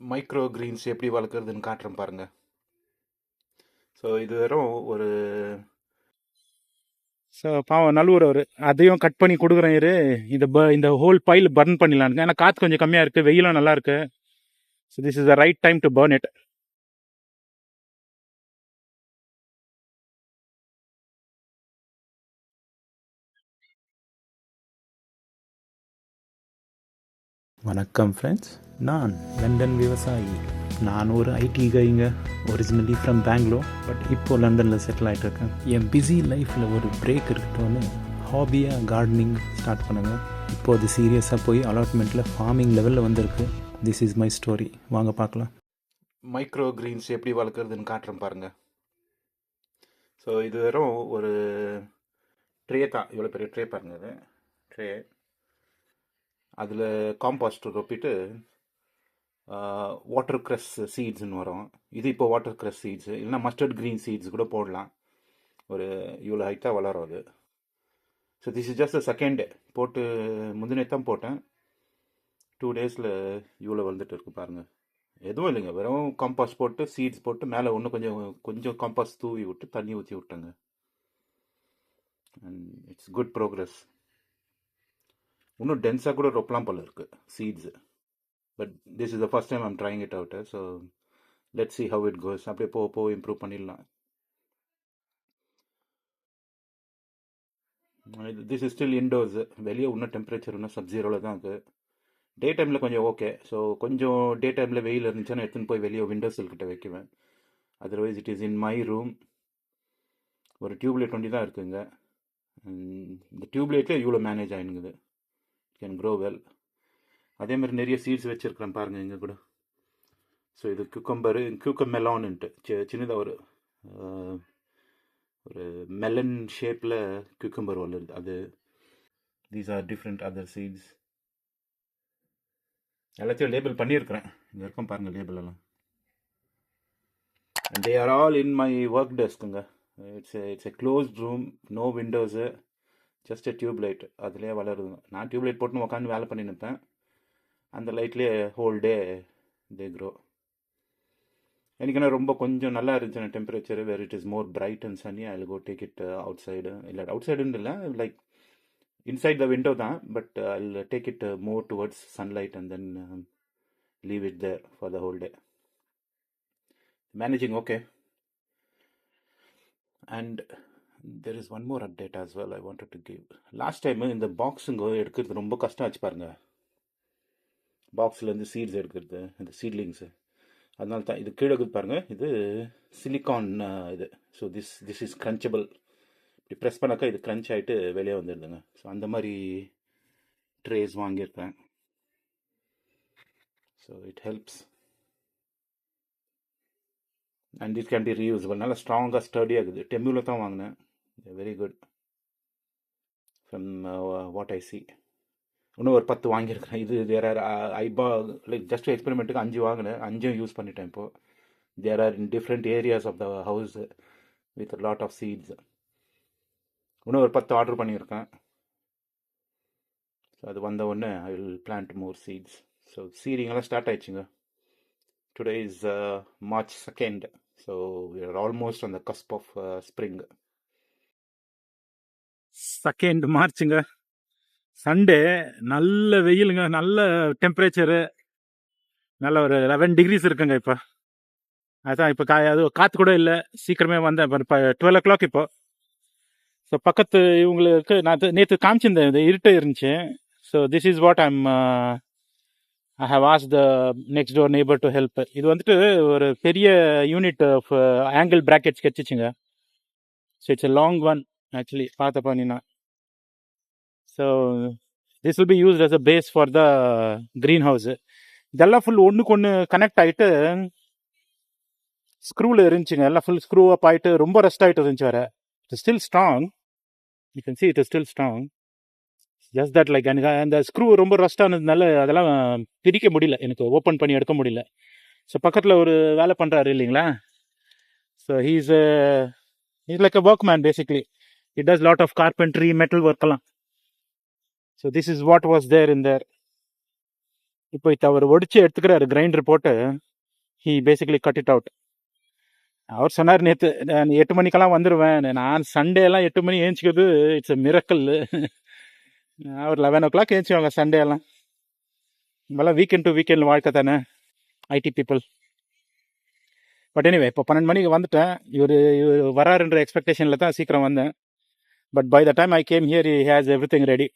Micro Green's எப்படி வளர்க்குறதுன்னு காட்டுறேன் பாருங்கள் ஸோ இது வெறும் ஒரு ஸோ பாவம் நல்லூர் அவர் அதையும் கட் பண்ணி கொடுக்குறேன் இரு. இந்த ப இந்த ஹோல் பைல் பர்ன் பண்ணிடலான்னு ஏன்னா காற்று கொஞ்சம் கம்மியாக இருக்குது வெயிலும் நல்லா இருக்குது so this is the right time to burn it வணக்கம் ஃப்ரெண்ட்ஸ் நான் லண்டன் விவசாயி. நான் ஒரு ஐடி கைங்க ஒரிஜினலி ஃப்ரம் பெங்களூர் பட் இப்போ லண்டனில் செட்டில் ஆகிட்டு இருக்கேன் என் பிஸி லைஃப்பில் ஒரு பிரேக் இருக்கட்டும்னு ஹாபியாக கார்டனிங் ஸ்டார்ட் பண்ணுங்க. இப்போ அது சீரியஸாக போய் அலாட்மெண்ட்டில் ஃபார்மிங் லெவலில் வந்திருக்கு. திஸ் இஸ் மை ஸ்டோரி வாங்க பார்க்கலாம். மைக்ரோ கிரீன்ஸ் எப்படி வளர்க்குறதுன்னு காட்டுறேன் பாருங்க. ஸோ இது வெறும் ஒரு ட்ரே தான். இவ்வளோ பெரிய ட்ரே பாருங்க இது. ட்ரே அதில் காம்பாஸ்ட் ரொப்பிட்டு வாட்டர் க்ரஸ் சீட்ஸ்னு வரும். இது இப்போ வாட்டர் க்ரஸ் சீட்ஸ் இல்லைனா மஸ்டர்ட் க்ரீன் சீட்ஸ் கூட போடலாம். ஒரு இவ்வளோ ஹைட்டாக வளரும் அது. So this is just second day போட்டு முந்தினே தான் போட்டேன். டூ டேஸில் இவ்வளோ வந்துட்டு இருக்கு பாருங்கள் எதுவும் இல்லைங்க. வெறும் காம்பாஸ் போட்டு சீட்ஸ் போட்டு மேலே ஒன்றும் கொஞ்சம் கொஞ்சம் காம்பாஸ் தூவி விட்டு தண்ணி ஊற்றி விட்டேங்க. அண்ட் இட்ஸ் குட் ப்ரோக்ரஸ் இன்னும் டென்ஸாக கூட ரொப்பலாம் போல இருக்குது seeds but this is the first time I'm trying it out so let see how it goes அப்படியே போக போக இம்ப்ரூவ் பண்ணிடலாம். திஸ் இஸ் ஸ்டில் இன்டோர்ஸு வெளியே இன்னும் டெம்பரேச்சர் இன்னும் சப் ஜீரோவில் தான் இருக்குது டே டைமில் கொஞ்சம் ஓகே ஸோ கொஞ்சம் டே டைமில் வெயில் இருந்துச்சுன்னா எடுத்துன்னு போய் வெளியே விண்டோஸில் கிட்ட வைக்குவேன். Otherwise it is in my room ஒரு டியூப்லைட் ஒண்டி தான் இருக்குங்க. இந்த டியூப்லைட்லேயே இவ்வளோ மேனேஜ் ஆயினுங்குது. கேன் க்ரோ வெல் அதே மாதிரி நிறைய சீட்ஸ் வச்சுருக்கிறேன் பாருங்கள் இங்கே கூட. ஸோ இது குக்கம்பரு குக்கம் மெலான்ன்ட்டு சி சின்னதாக ஒரு ஒரு மெலன் ஷேப்பில் குக்கம்பர் வளருது அது these are different other seeds எல்லாத்தையும் லேபிள் பண்ணியிருக்கிறேன். இங்கே இருக்கும் பாருங்கள் லேபிள் எல்லாம். They are all in my work டெஸ்க்குங்க it's it's a closed room no windows just tube light அதுலேயே வளருதுங்க. நான் டியூப் லைட் போட்டுன்னு உட்காந்து வேலை பண்ணி நிற்பேன் அந்த லைட்லேயே ஹோல் டே தே க்ரோ எனக்குன்னா ரொம்ப கொஞ்சம் நல்லா இருந்துச்சுன்னா temperature where it is more bright and sunny I go take it outside இல்லை அவுட் சைடுன்னு இல்லை லைக் இன்சைட் த விண்டோ தான் but I take it more towards sunlight and then leave it there for the whole day managing okay and there is one more update as well I wanted to give last time இந்த பாக்ஸுங்க எடுக்கிறது ரொம்ப கஷ்டம் ஆச்சு பாருங்க. பாக்ஸ்லேருந்து seeds எடுக்கிறது இந்த சீட்லிங்ஸு அதனால தான் இது கீழே இருக்குது பாருங்கள் இது சிலிக்கான் இது. So this this is crunchable இப்படி ப்ரெஸ் பண்ணாக்கா இது க்ரன்ச் ஆகிட்டு வெளியே வந்துடுதுங்க. ஸோ அந்த மாதிரி ட்ரேஸ் வாங்கியிருக்கேன். So it helps and it can be reusable நல்லா ஸ்ட்ராங்காக ஸ்டடியாக இருக்குது. டெம்பியூவில் தான் வாங்கினேன். Very good from what I see இன்னும் ஒரு பத்து வாங்கியிருக்கேன் இது தேர் ஆர் ஐபா லைக் ஜஸ்ட் எக்ஸ்பெரிமெண்ட்டுக்கு அஞ்சு வாங்கினேன். அஞ்சும் யூஸ் பண்ணிட்டேன் இப்போது there are in different areas of the house with lot of seeds இன்னும் ஒரு பத்து ஆர்டர் பண்ணியிருக்கேன். ஸோ அது வந்த உடனே I will plant more seeds so சீரிங்கெல்லாம் start ஆயிடுச்சுங்க. Today is March second so we are almost அந்த கஸ்ப் ஆஃப் ஸ்ப்ரிங்கு செகண்ட் மார்ச்சுங்க. சண்டே நல்ல வெயிலுங்க நல்ல டெம்பரேச்சரு நல்ல ஒரு லெவன் டிகிரிஸ் இருக்குங்க இப்போ. அதுதான் இப்போ கா அது காற்று கூட இல்லை. சீக்கிரமே வந்தேன். இப்போ டுவெல் ஓ கிளாக் இப்போ. ஸோ பக்கத்து இவங்களுக்கு நான் நேற்று காமிச்சிருந்தேன். இது இருட்டு இருந்துச்சு. So this is what I'm I have as the next door neighbour to help இது வந்துட்டு ஒரு பெரிய unit of angle brackets கெச்சிச்சுங்க so it's a long one actually பார்த்த So so will be used used as a base for the green இதெல்லாம் full ஒன்றுக்கு ஒன்று connect ஆகிட்டு ஸ்க்ரூவில் இருந்துச்சுங்க. எல்லாம் ஃபுல் ஸ்க்ரூ அப் ஆகிட்டு ரொம்ப ரெஸ்ட் ஆகிட்டு இருந்துச்சு வேறு. It still strong you can see it still strong just that like எனக்கு அந்த ஸ்க்ரூ ரொம்ப ரஸ்ட் ஆனதுனால அதெல்லாம் பிரிக்க முடியல. எனக்கு ஓப்பன் பண்ணி எடுக்க முடியல. ஸோ பக்கத்தில் ஒரு வேலை பண்ணுறாரு இல்லைங்களா? So he's is like a workman basically it does lot of carpentry metal ஒர்க்கெல்லாம் so this is what was there in there இப்போ இது அவர் ஒடிச்சு எடுத்துக்கிறாரு கிரைண்டர் போட்டு he basically cut it out அவர் சொன்னார் நேற்று நான் எட்டு மணிக்கெல்லாம் வந்துடுவேன் நான் சண்டேலாம் எட்டு மணி ஏஞ்சிக்கிறது இட்ஸ் மிரக்கல் அவர் லெவன் ஓ கிளாக் ஏஞ்சிவாங்க சண்டே எல்லாம் இப்போல்லாம் வீக்கெண்ட் டு வீக்கெண்ட் வாழ்க்கை தானே ஐடி பீப்புள் பட் எனிவே இப்போ பன்னெண்டு மணிக்கு வந்துட்டேன். இவர் இவர் வராருன்ற எக்ஸ்பெக்டேஷனில் தான் சீக்கிரம் வந்தேன். But by the time I came here he has everything ready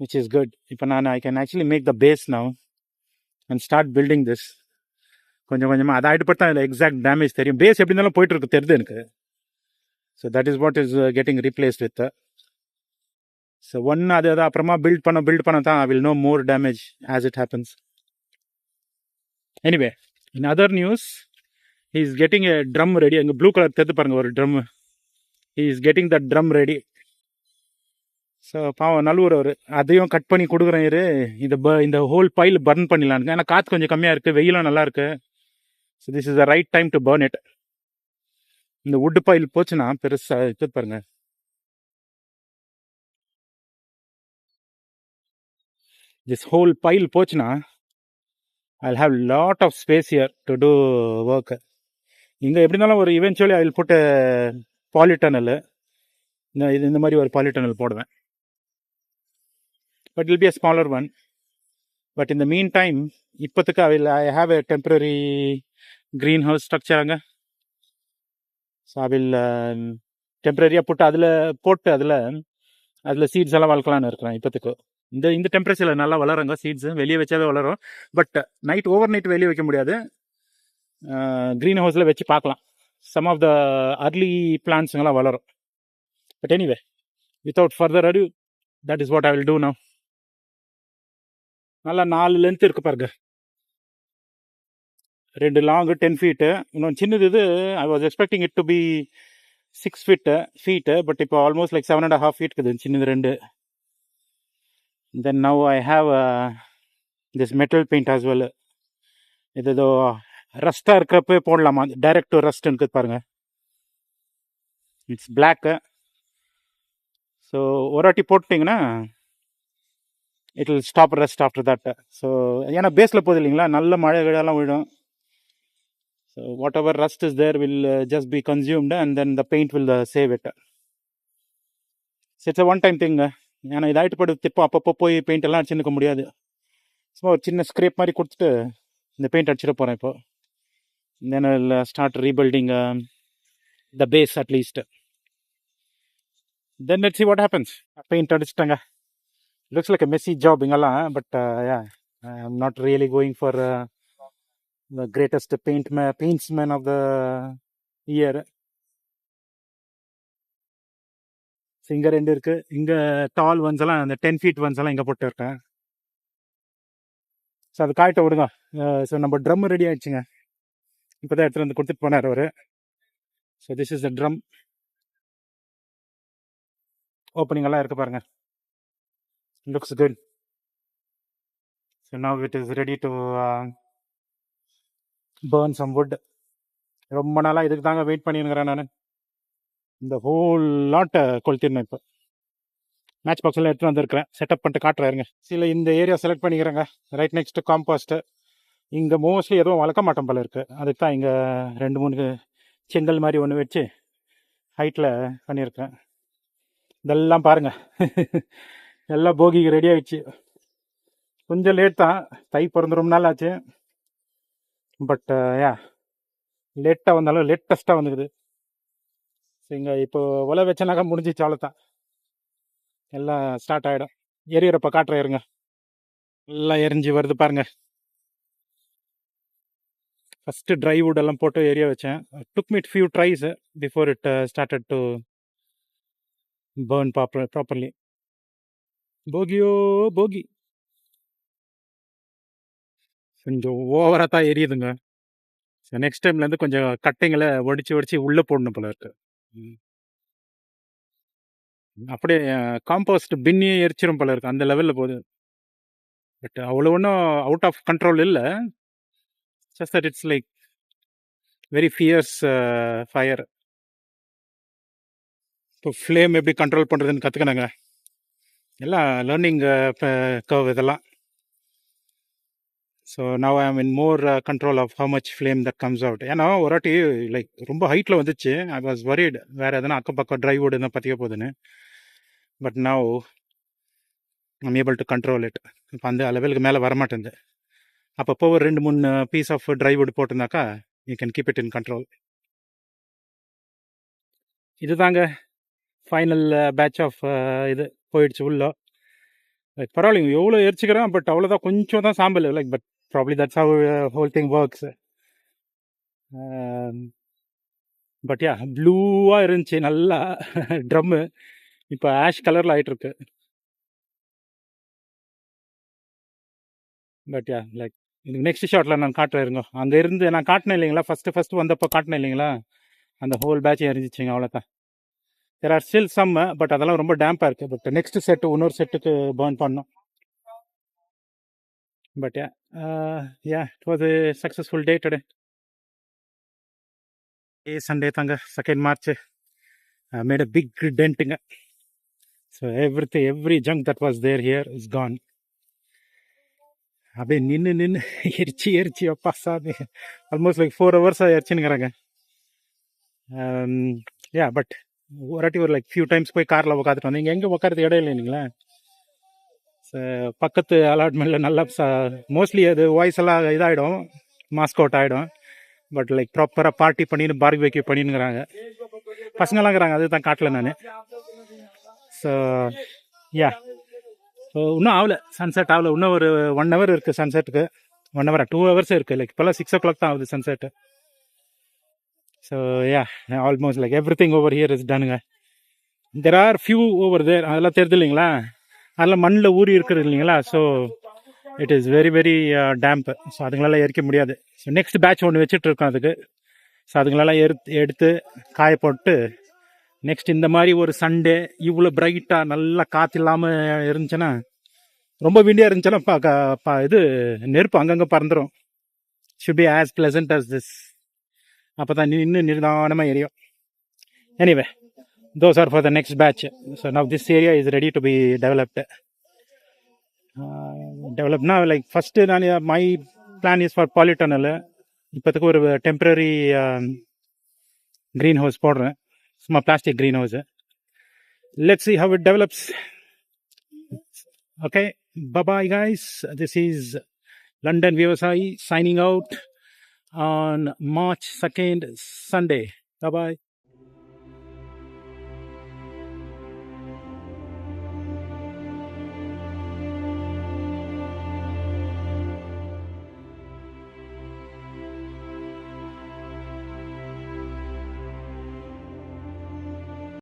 which is good இப்போ நான் I can actually make the base now and start building this கொஞ்சம் கொஞ்சமாக அதை ஆகிட்டு தான் இதில் எக்ஸாக்ட் டேமேஜ் தெரியும். பேஸ் எப்படி இருந்தாலும் போயிட்டு இருக்கு தெரியுது எனக்கு. So that is what is getting replace with so ஒன்று அது அதை அப்புறமா பில்ட் பண்ண பில்ட் பண்ண தான் I will no more damage as it happens anyway in other news is getting a drum ready அங்கே ப்ளூ கலர் தெரிந்து பாருங்க ஒரு drum he is getting the drum ready so பாவம் நல்லூர் அவர் அதையும் கட் பண்ணி கொடுக்குறேன் இரு. இந்த ப இந்த ஹோல் பைல் பர்ன் பண்ணிடலான்னு. ஏன்னா காற்று கொஞ்சம் கம்மியாக இருக்குது வெயிலும் நல்லா இருக்குது so this is the right time to burn it இந்த உட்டு பைல் போச்சுன்னா பெருசாக இது பாருங்க. திஸ் ஹோல் பைல் போச்சுன்னா I have lot of space here to do work இங்கே எப்படி இருந்தாலும் ஒரு eventually I will put polytunnel இந்த இது இந்த மாதிரி ஒரு பாலிடனல் போடுவேன். But I'll be a smaller one but இந்த mean time இப்போத்துக்கு I will I have a temporary greenhouse structure அங்கே ஸோ ஐ வில் டெம்பரரியாக போட்டு அதில் போட்டு அதில் அதில் சீட்ஸ் எல்லாம் வளர்க்கலான்னு இருக்கிறேன் இப்போத்துக்கு இந்த இந்த டெம்பரேச்சரில் நல்லா வளருங்க சீட்ஸு வெளியே வச்சாவே வளரும். பட் நைட் ஓவர் நைட் வெளியே வைக்க முடியாது. க்ரீன் ஹவுஸில் வச்சு பார்க்கலாம். சம் ஆஃப் த அர்லி பிளான்ஸுங்கெல்லாம் வளரும். But anyway without further adieu that is what I will do now நல்லா நாலு லென்த் இருக்கு பாருங்க. ரெண்டு லாங்கு டென் ஃபீட்டு இன்னொன்று சின்னது இது I was expecting it to be six feet feet but இப்போ almost like seven and half feet இருக்குது சின்னது ரெண்டு. Then now I have this metal paint as well இது ஏதோ ரஸ்ட்டாக இருக்கிறப்பே போடலாமா? டைரக்ட் டு ரஸ்ட் இருக்குது பாருங்கள் இட்ஸ் பிளாக்கு ஸோ ஒரு வாட்டி போட்டிங்கன்னா it will stop rust after that so ஏன்னா பேஸில் போகுது இல்லைங்களா? நல்ல மழை கிழலாம் விழும். So whatever rust is there will just be consumed and then the paint will save it it's one time திங்க ஏன்னா இதாகிட்டு போட்டு திருப்பம் அப்பப்போ போய் பெயிண்ட் எல்லாம் அடிச்சுருக்க முடியாது. சும்மா ஒரு சின்ன ஸ்க்ரேப் மாதிரி கொடுத்துட்டு இந்த பெயிண்ட் அடிச்சிட போகிறேன் இப்போ then will start rebuilding the base at least then let see what happens paint அடிச்சிட்டாங்க. லுக்ஸ் லைக் மெஸ்ஸி ஜாப் இங்கெல்லாம் but yeah I am not really going for the greatest paint may paints man of the year so இங்கே ரெண்டு இருக்குது இங்கே டால் once எல்லாம் அந்த ten feet once எல்லாம் இங்கே போட்டு இருக்கேன். ஸோ அது காய்ட்ட விடுங்க. Uh, ஸோ நம்ம ட்ரம் ரெடி ஆயிடுச்சுங்க. இப்போ தான் எடுத்துகிட்டு வந்து கொடுத்துட்டு போனார் அவர். So this is the drum opening எல்லாம் பாருங்கள் looks good so now it is ready to burn some wood ரொம்ப நாளாக இதுக்கு தாங்க வெயிட் பண்ணியிருக்கிறேன் நான். இந்த ஹோல் லாட்டை கொளுத்திருந்தேன் இப்போ. மேட்ச் பாக்ஸ் எடுத்துகிட்டு எடுத்து வந்திருக்கிறேன். செட்டப் பண்ணிட்டு காட்டுறாருங்க. சில இந்த ஏரியா செலக்ட் பண்ணிக்கிறேங்க. ரைட் நெக்ஸ்ட் காம்பாஸ்ட்டு இங்கே மோஸ்ட்லி எதுவும் வளர்க்க மாட்டோம் போல இருக்குது அதுக்கு தான் இங்கே ரெண்டு மூணு செங்கல் மாதிரி ஒன்று வச்சு ஹைட்டில் பண்ணியிருக்கேன். இதெல்லாம் பாருங்கள் எல்லாம் போகிக்கு ரெடி ஆகிடுச்சு கொஞ்சம் லேட் தான். தை பிறந்து ரொம்ப நாள் ஆச்சு. பட் யா லேட்டாக வந்தாலும் லேட்டஸ்ட்டாக வந்துக்குது சரிங்க இப்போ உலை வச்சனாக்கா முடிஞ்சிச்சு அவ்வளோதான் எல்லாம் ஸ்டார்ட் ஆகிடும் எரியறப்ப காட்டுற இருங்க. எல்லாம் எரிஞ்சு வருது பாருங்கள் ஃபஸ்ட்டு ட்ரை வுட் எல்லாம் போட்டு ஏரியா வச்சேன். Took me few tries before it started to burn proper properly போகியோ போகி. கொஞ்சம் ஓவராக தான் எரியுதுங்க. ஸோ நெக்ஸ்ட் டைம்லேருந்து கொஞ்சம் கட்டைங்களை ஒடிச்சு ஒடிச்சு உள்ளே போடணும் போல இருக்கு. ம். அப்படியே காம்போஸ்ட் பின்னியே எரிச்சிரும் போல இருக்கு. அந்த லெவலில் போகுது. பட் அவ்வளோ ஒன்றும் அவுட் ஆஃப் கண்ட்ரோல் இல்லை. Just that it's it's like very fierce fire இப்போ ஃப்ளேம் எப்படி கண்ட்ரோல் பண்ணுறதுன்னு கற்றுக்கினாங்க எல்லாம் லேர்னிங் கர்வ் uh, இதெல்லாம். So now I mean more control of how much flame that comes out ஏன்னா ஒரு வாட்டி லைக் ரொம்ப ஹைட்டில் வந்துச்சு. ஐ வாஸ் வரிட் வேறு எதனா அக்கம் பக்கம் ட்ரைவ் வுட் எதுனா பற்றிக்க போகுதுன்னு but now I'm able to control it இப்போ அந்த லெவலுக்கு மேலே வரமாட்டேங்குது. அப்பப்போ ஒரு ரெண்டு மூணு piece of dry wood போட்டிருந்தாக்கா you can keep it in control இதுதாங்க ஃபைனல் பேட்ச் ஆஃப் இது போயிடுச்சு உள்ள. லைக் பரவாயில்லைங்க எவ்வளோ எரிச்சிக்கிறேன் பட் அவ்வளோதான் கொஞ்சம் தான் சாம்பல் like but probably that's how whole thing works but yeah ப்ளூவாக இருந்துச்சு நல்லா ட்ரம்மு இப்போ ஆஷ் கலரில் ஆகிட்டுருக்கு பட் யா லைக் இதுக்கு நெக்ஸ்ட் ஷாட்டில் நான் காட்டுறேன் இருங்க. அங்கே இருந்து நான் காட்டினேன் இல்லைங்களா? ஃபஸ்ட்டு ஃபஸ்ட்டு வந்தப்போ காட்டினேன் இல்லைங்களா? அந்த ஹோல் பேட்ச் எரிஞ்சிச்சிங்க அவ்வளோதான் there are still some but அதெல்லாம் ரொம்ப டேம்பாக இருக்குது பட் நெக்ஸ்ட் செட்டு இன்னொரு செட்டுக்கு பேர்ன் பண்ணோம். But yeah yeah it was successful day today a Sunday தாங்க. Second March made a big டென்ட்டுங்க so everything every junk that was there here is gone அப்படியே நின்று நின்று எரிச்சு எரிச்சு அப்பா சாமி. ஆல்மோஸ்ட் லைக் ஃபோர் ஹவர்ஸாக எரிச்சுன்னுங்கிறாங்க யா um, பட் ஒராட்டி ஒரு லைக் ஃபியூ டைம்ஸ் போய் காரில் உட்காந்துட்டு வந்தீங்க எங்கே உட்காரது இடம் இல்லைங்களா பக்கத்து அலாட்மெண்ட்டில் நல்லா மோஸ்ட்லி அது வாய்ஸ் எல்லாம் இதாகிடும் மாஸ்க் அவுட் ஆகிடும் பட் லைக் ப்ராப்பராக பார்ட்டி பண்ணின்னு பார்பிக்யூ பண்ணினுங்கிறாங்க பசங்களாங்கிறாங்க அது தான் காட்டல நான். ஸோ யா ஸோ இன்னும் ஆகல சன்செட் ஆகலை இன்னும் ஒரு ஒன் ஹவர் இருக்குது சன்செட்டுக்கு ஒன் ஹவரா டூ ஹவர்ஸ் இருக்குது லைக் இப்போல்லாம் சிக்ஸ் ஓ கிளாக் தான் ஆகுது sunset so yeah almost like everything over here is டனுங்க there are few over there அதெல்லாம் தெரியுது இல்லைங்களா அதெல்லாம் மண்ணில் ஊறி இருக்கிறது இல்லைங்களா? So it is very very damp so அதுங்களால எரிக்க முடியாது. ஸோ நெக்ஸ்ட் பேட்ச் ஒன்று வச்சுட்டு இருக்கோம் அதுக்கு. ஸோ அதுங்களெல்லாம் எடுத்து எடுத்து காய போட்டு நெக்ஸ்ட் இந்த மாதிரி ஒரு சண்டே இவ்வளோ பிரைட்டாக நல்லா காற்று இல்லாமல் இருந்துச்சுன்னா ரொம்ப விண்டியாக இருந்துச்சுன்னா பா பா இது நெருப்பு அங்கங்கே பறந்துடும் should be as pleasant as this அப்போ தான் இன்னும் நிதானமாக எரியும். Anyway those are for the next batch so now this area is ready to be developed டெவலப்னா like first நான் my plan is for polytunnel இப்போதுக்கு ஒரு டெம்பரரி க்ரீன் ஹவுஸ் போடுறேன். சும்மா plastic green house let see how it develops okay bye bye guys this is london விவசாயி signing out on march 2nd sunday bye bye